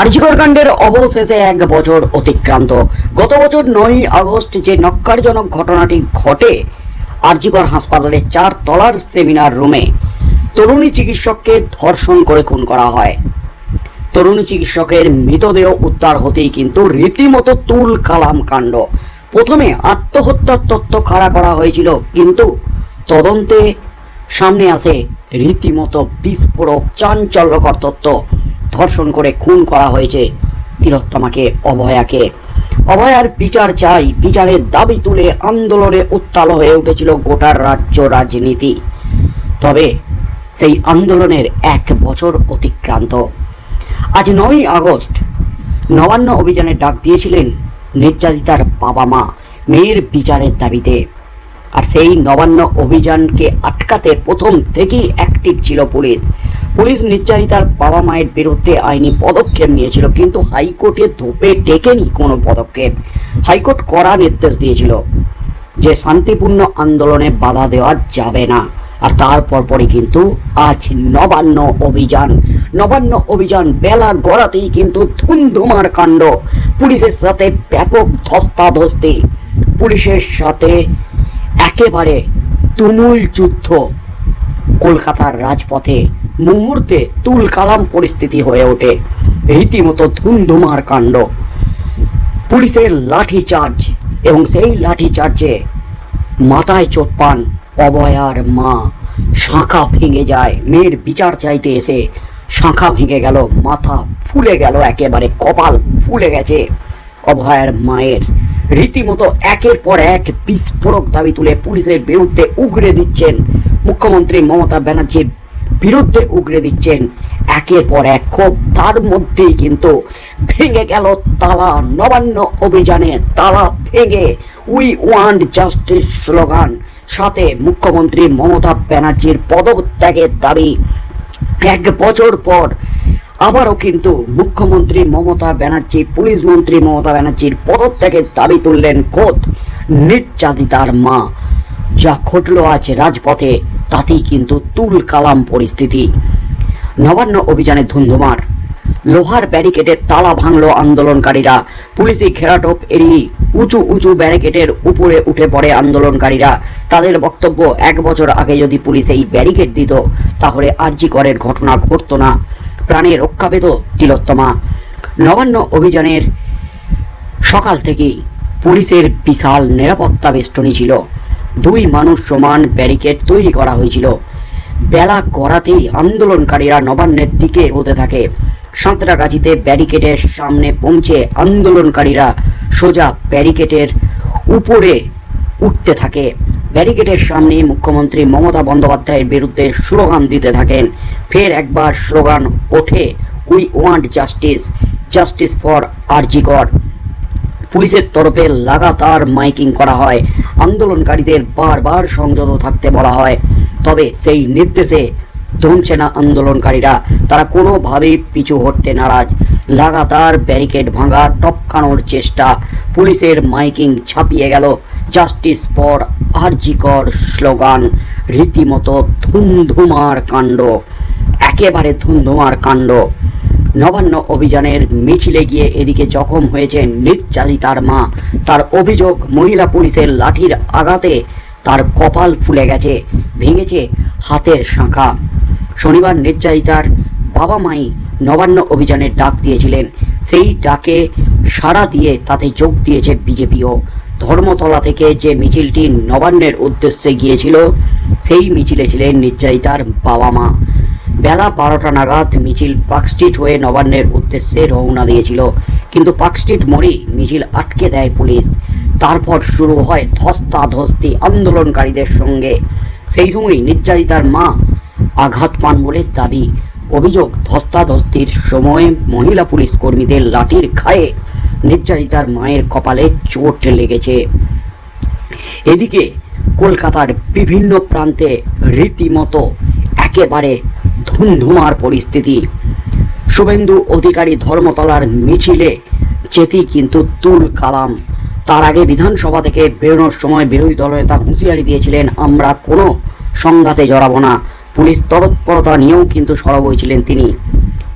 আর্যিকর কাণ্ডের অবশেষে এক বছর অতিক্রান্ত। গত বছর নয়ই আগস্ট যে নক্কারজনক ঘটনাটি ঘটে আর্যিকর হাসপাতালে চার তলার সেমিনার রুমে তরুণী চিকিৎসককে ধর্ষণ করে খুন করা হয়। তরুণী চিকিৎসকের মৃতদেহ উদ্ধার হতেই কিন্তু রীতিমতো তুল কালাম কাণ্ড। প্রথমে আত্মহত্যার তথ্য খাড়া করা হয়েছিল, কিন্তু তদন্তে সামনে আসে রীতিমতো বিস্ফোরক, চাঞ্চল্যকর তথ্য। ধর্ষণ করে খুন করা হয়েছে তিলোত্তমাকে, অভয়াকে। অভয়ার বিচার চাই, বিচারের দাবি তুলে আন্দোলনে উত্তাল হয়ে উঠেছিল গোটা রাজ্য রাজনীতি। তবে সেই আন্দোলনের এক বছর অতিক্রান্ত। আজ নয়ই আগস্ট, নবান্ন অভিযানে ডাক দিয়েছিলেন নির্যাতিতার বাবা মা, মেয়ের বিচারের দাবিতে। আর সেই নবান্ন অভিযানকে আটকাতে প্রথম থেকেই অ্যাক্টিভ ছিল পুলিশ। পুলিশ নির্যাতিতার বাবা মায়ের বিরুদ্ধে আইনি পদক্ষেপ নিয়েছিল, কিন্তু হাইকোর্টে ধোপে টেকেনি কোনো পদক্ষেপ। হাইকোর্ট কড়া নির্দেশ দিয়েছিল যে শান্তিপূর্ণ আন্দোলনে বাধা দেওয়া যাবে না। আর তারপর পরে কিন্তু আজ নবান্ন অভিযান। নবান্ন অভিযান বেলা গড়াতেই কিন্তু ধুমধুমার কাণ্ড। পুলিশের সাথে ব্যাপক ধস্তাধস্তি। পুলিশের সাথে একেবারে তুমুল যুদ্ধ। কলকাতার রাজপথে মুহূর্তে তুল কালাম পরিস্থিতি হয়ে ওঠে। রীতিমতো ধুমধুমার কাণ্ড। পুলিশের লাঠি চার্জ এবং সেই লাঠি চার্জে মাথায় চোট পান অভয়ার মা। শাঁখা ভেঙে যায়। মেয়ের বিচার চাইতে এসে শাঁখা ভেঙে গেল। মাথা ফুলে গেল। একেবারে কপাল ফুলে গেছে অভয়ার মায়ের। রীতিমতো একের পর এক বিস্ফোরক দাবি তুলে পুলিশের বিরুদ্ধে উগরে দিচ্ছেন মুখ্যমন্ত্রী মমতা ব্যানার্জির বিরুদ্ধে উগরে দিচ্ছেন একের পর এক ক্ষোভ। তার মধ্যেই কিন্তু ভেঙে গেল তালা নবান্ন অভিযানে। তালা ভেঙে উই ওয়ান্ট জাস্টিস স্লোগান। সাথে মুখ্যমন্ত্রী মমতা ব্যানার্জির পদত্যাগের দাবি। এক বছর পর আবারও কিন্তু মুখ্যমন্ত্রী মমতা ব্যানার্জি, পুলিশ মন্ত্রী মমতা ব্যানার্জির পদত্যাগের দাবি তুললেন খোদ নির্যাতিতার মা। যা ঘটল আজ রাজপথে, তাতেই কিন্তু তুল কালাম পরিস্থিতি। নবান্ন অভিযানে ধুন্ধুমার। লোহার ব্যারিকেডের তালা ভাঙলো আন্দোলনকারীরা। পুলিশি ঘেরাটোপ এড়িয়ে উঁচু উঁচু ব্যারিকেডের উপরে উঠে পড়ে আন্দোলনকারীরা। তাদের বক্তব্য, এক বছর আগে যদি পুলিশ এই ব্যারিকেড দিত, তাহলে আরজি করের ঘটনা ঘটতো না। প্রাণে রক্ষা তিলোত্তমা। নবান্ন অভিযানের সকাল থেকেই পুলিশের বিশাল নিরাপত্তা বেষ্টনী ছিল। দুই মানুষ সমান ব্যারিকেড তৈরি করা হয়েছিল। বেলা গড়াতেই আন্দোলনকারীরা নবান্নের দিকে হতে থাকে। সাঁতরাগাছিতে ব্যারিকেডের সামনে পৌঁছে আন্দোলনকারীরা সোজা ব্যারিকেডের উপরে উঠতে থাকে। ব্যারিকেডের সামনে মুখ্যমন্ত্রী মমতা বন্দ্যোপাধ্যায়ের বিরুদ্ধে স্লোগান দিতে থাকেন। ফের একবার স্লোগান ওঠে we want justice justice for RG Kar পুলিশের তরফে লাগাতার মাইকিং করা হয়। আন্দোলনকারীদের বারবার সংযত থাকতে বলা হয়। তবে সেই নির্দেশে দমছে না আন্দোলনকারীরা, তারা কোনোভাবেই পিছু হটতে নারাজ। লাগাতার ব্যারিকেড ভাঙা টপকানোর চেষ্টা। পুলিশের মাইকিং ছাপিয়ে গেল। জাস্টিস ফর আরজিকর স্লোগান, রীতিমতো ধুমধুমার কাণ্ড। একেবারে ধুমধুমার কাণ্ড। নবান্ন অভিযানের মিছিলে গিয়ে এদিকে জখম হয়েছে নির্যাতিতার মা। তার অভিযোগ, মহিলা পুলিশের লাঠির আঘাতে তার কপাল ফুলে গেছে, ভেঙেছে হাতের শাঁখা। শনিবার নির্যাতিতার বাবা মাই নবান্ন অভিযানের ডাক দিয়েছিলেন। সেই ডাকে সাড়া দিয়ে তাতে যোগ দিয়েছে বিজেপিও। ধর্মতলা থেকে যে মিছিলটি নবান্নের উদ্দেশ্যে গিয়েছিল, সেই মিছিলে ছিলেন নির্যাতিতার বাবা মা। বেলা বারোটা নাগাদ মিছিল পার্ক স্ট্রিট হয়ে নবান্নের উদ্দেশ্যে রওনা দিয়েছিল। কিন্তু পার্ক স্ট্রিট মোড়ে মিছিল আটকে দেয় পুলিশ। তারপর শুরু হয় ধস্তাধস্তি আন্দোলনকারীদের সঙ্গে। সেই সময় নির্যাতিতার মা আঘাত পান বলে দাবি। অভিযোগ ধস্তাধস্তির সময় মহিলা পুলিশ কর্মীদের লাঠির খায়ে নির্যাতিতার মায়ের কপালে চোট লেগেছে। এদিকে কলকাতার বিভিন্ন প্রান্তে রীতিমতো একেবারে ধুমধুমার পরিস্থিতি। শুভেন্দু অধিকারী ধর্মতলার মিছিলে চেতি কিন্তু তুল কালাম। তার আগে বিধানসভা থেকে বেরোনোর সময় বিরোধী দলনেতা হুঁশিয়ারি দিয়েছিলেন, আমরা কোনো সংঘাতে জড়াবো না। পুলিশ তৎপরতা নিয়েও কিন্তু সরব হয়েছিলেন তিনি।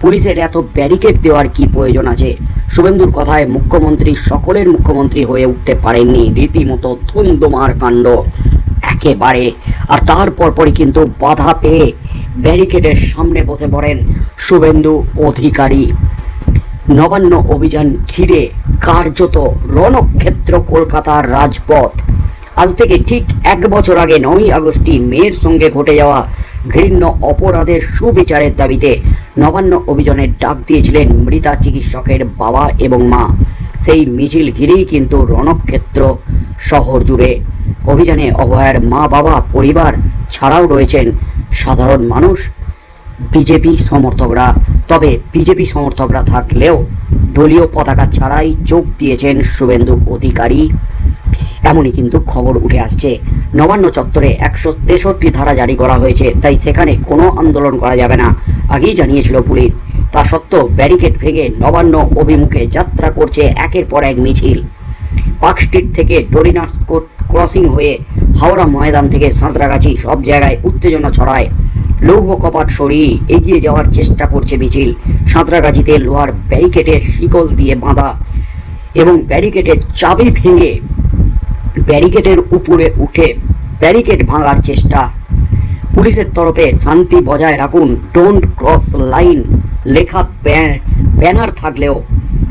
পুলিশের এত ব্যারিকেড দেওয়ার কি প্রয়োজন আছে? শুভেন্দুর কথায় মুখ্যমন্ত্রী সকলের মুখ্যমন্ত্রী হয়ে উঠতে পারেননি। রীতিমতো ধুমধুমার কাণ্ড। একেবারে। আর তারপর পরই কিন্তু বাধা পেয়ে ব্যারিকেডের সামনে বসে পড়েন শুভেন্দু অধিকারী। নবান্ন অভিযান ঘিরে কার্যত রণক্ষেত্র কলকাতার রাজপথ। আজ থেকে ঠিক এক বছর আগে নয়ই আগস্টই মেয়ের সঙ্গে ঘটে যাওয়া ঘৃণ্য অপরাধের সুবিচারের দাবিতে নবান্ন অভিযানের ডাক দিয়েছিলেন মৃতা চিকিৎসকের বাবা এবং মা। সেই মিছিল ঘিরেই কিন্তু রণক্ষেত্র শহর জুড়ে। অভিযানে অভয়ার মা, বাবা, পরিবার ছাড়াও রয়েছেন সাধারণ মানুষ, বিজেপি সমর্থকরা। তবে বিজেপি সমর্থকরা থাকলেও দলীয় পতাকা ছাড়াই যোগ দিয়েছেন শুভেন্দু অধিকারী। এমনই কিন্তু খবর উঠে আসছে। নবান্ন চত্বরে একশো তেষট্টি ধারা জারি করা হয়েছে, তাই সেখানে কোনো আন্দোলন করা যাবে না, আগেই জানিয়েছিল পুলিশ। তা সত্ত্বেও ব্যারিকেড ভেঙে নবান্ন অভিমুখে যাত্রা করছে একের পর এক মিছিল। পার্ক স্ট্রিট থেকে ডরিনাস ক্রসিং হয়ে হাওড়া ময়দান থেকে সাঁতরাগাছি সব জায়গায় উত্তেজনা ছড়ায়। লৌহ কপাট সরিয়ে এগিয়ে যাওয়ার চেষ্টা করছে মিছিল। সাঁতরাগাছিতে লোহার ব্যারিকেডের শিকল দিয়ে বাঁধা এবং ব্যারিকেডের চাবি ভেঙে ব্যারিকেডের উপরে উঠে ব্যারিকেড ভাঙার চেষ্টা। পুলিশের তরফে শান্তি বজায় রাখুন। ডোন্ট ক্রস লাইন লেখা ব্যানার থাকলেও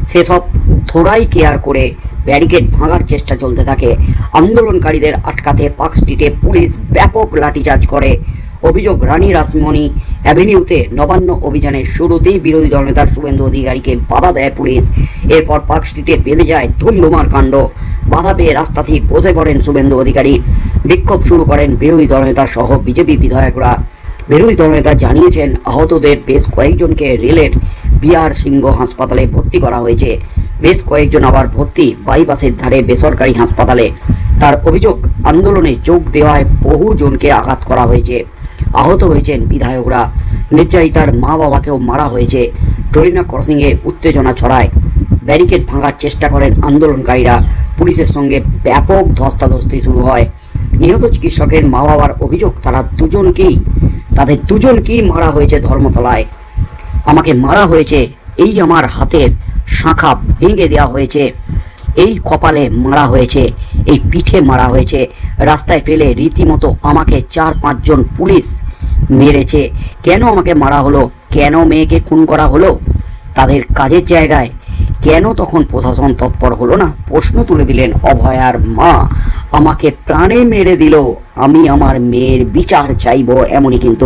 সেসব থোড়াই কেয়ার করে ব্যারিকেড ভাঙার চেষ্টা চলতে থাকে। আন্দোলনকারীদের আটকাতে পার্ক স্ট্রিটে পুলিশ ব্যাপক লাঠিচার্জ করে। অভিযোগ, রানী রাসমণি অ্যাভিনিউতে নবান্ন অভিযানের শুরুতেই বিরোধী দলনেতা শুভেন্দু অধিকারীকে বাধা দেয় পুলিশ। এরপর পার্ক স্ট্রিটে বেঁধে যায় ধুমধুমার কাণ্ড। বাধা পেয়ে রাস্তাতেই বসে পড়েন শুভেন্দু অধিকারী। বিক্ষোভ শুরু করেন বিরোধী দলনেতা সহ বিজেপি বিধায়করা। বিরোধী দলনেতা জানিয়েছেন, আহতদের বেশ কয়েকজনকে রেলের বিআর সিংহ হাসপাতালে ভর্তি করা হয়েছে। বেশ কয়েকজন আবার ভর্তি বাইপাসের ধারে বেসরকারি হাসপাতালে। তার অভিযোগ, আন্দোলনে যোগ দেওয়ায় বহু জনকে আঘাত করা হয়েছে। আহত হয়েছেন বিধায়করা। নির্যাতিতার মা বাবাকেও মারা হয়েছে। টরিনা ক্রসিংয়ে উত্তেজনা ছড়ায়। ব্যারিকেড ভাঙার চেষ্টা করেন আন্দোলনকারীরা। পুলিশের সঙ্গে ব্যাপক ধস্তাধস্তি শুরু হয়। নিহত চিকিৎসকের মা বাবার অভিযোগ, তারা দুজনকেই, তাদের দুজনকেই মারা হয়েছে ধর্মতলায়। আমাকে মারা হয়েছে, এই আমার হাতের শাখা ভেঙে দেওয়া হয়েছে। এই কপালে মারা হয়েছে, এই পিঠে মারা হয়েছে। রাস্তায় ফেলে রীতিমতো আমাকে চার পাঁচজন পুলিশ মেরেছে। কেন আমাকে মারা হলো? কেন মেয়েকে খুন করা হলো? তাদের কাজের জায়গায় কেন তখন প্রশাসন তৎপর হলো না? প্রশ্ন তুলে দিলেন অভয়ার মা। আমাকে প্রাণে মেরে দিল। আমি আমার মেয়ের বিচার চাইব এমনই কিন্তু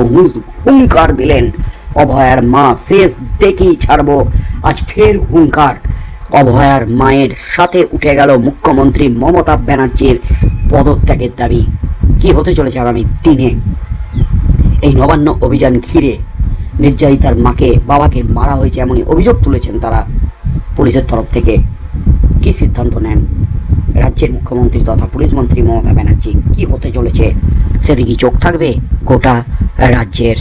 হুঙ্কার দিলেন অভয়ার মা। শেষ দেখি ছাড়বো। আজ ফের হুঙ্কার। অভয়ার মায়ের সাথে উঠে গেল মুখ্যমন্ত্রী মমতা ব্যানার্জির পদত্যাগের দাবি। কি হতে চলেছে আগামী দিনে? এই নবান্ন অভিযান ঘিরে নির্যাতিতার মাকে, বাবাকে মারা হয়েছে এমনই অভিযোগ তুলেছেন তারা পুলিশের তরফ থেকে। কি সিদ্ধান্ত নেন রাজ্যের মুখ্যমন্ত্রী তথা পুলিশ মন্ত্রী মমতা ব্যানার্জি? কি হতে চলেছে? সেদিকে চোখ থাকবে গোটা রাজ্যের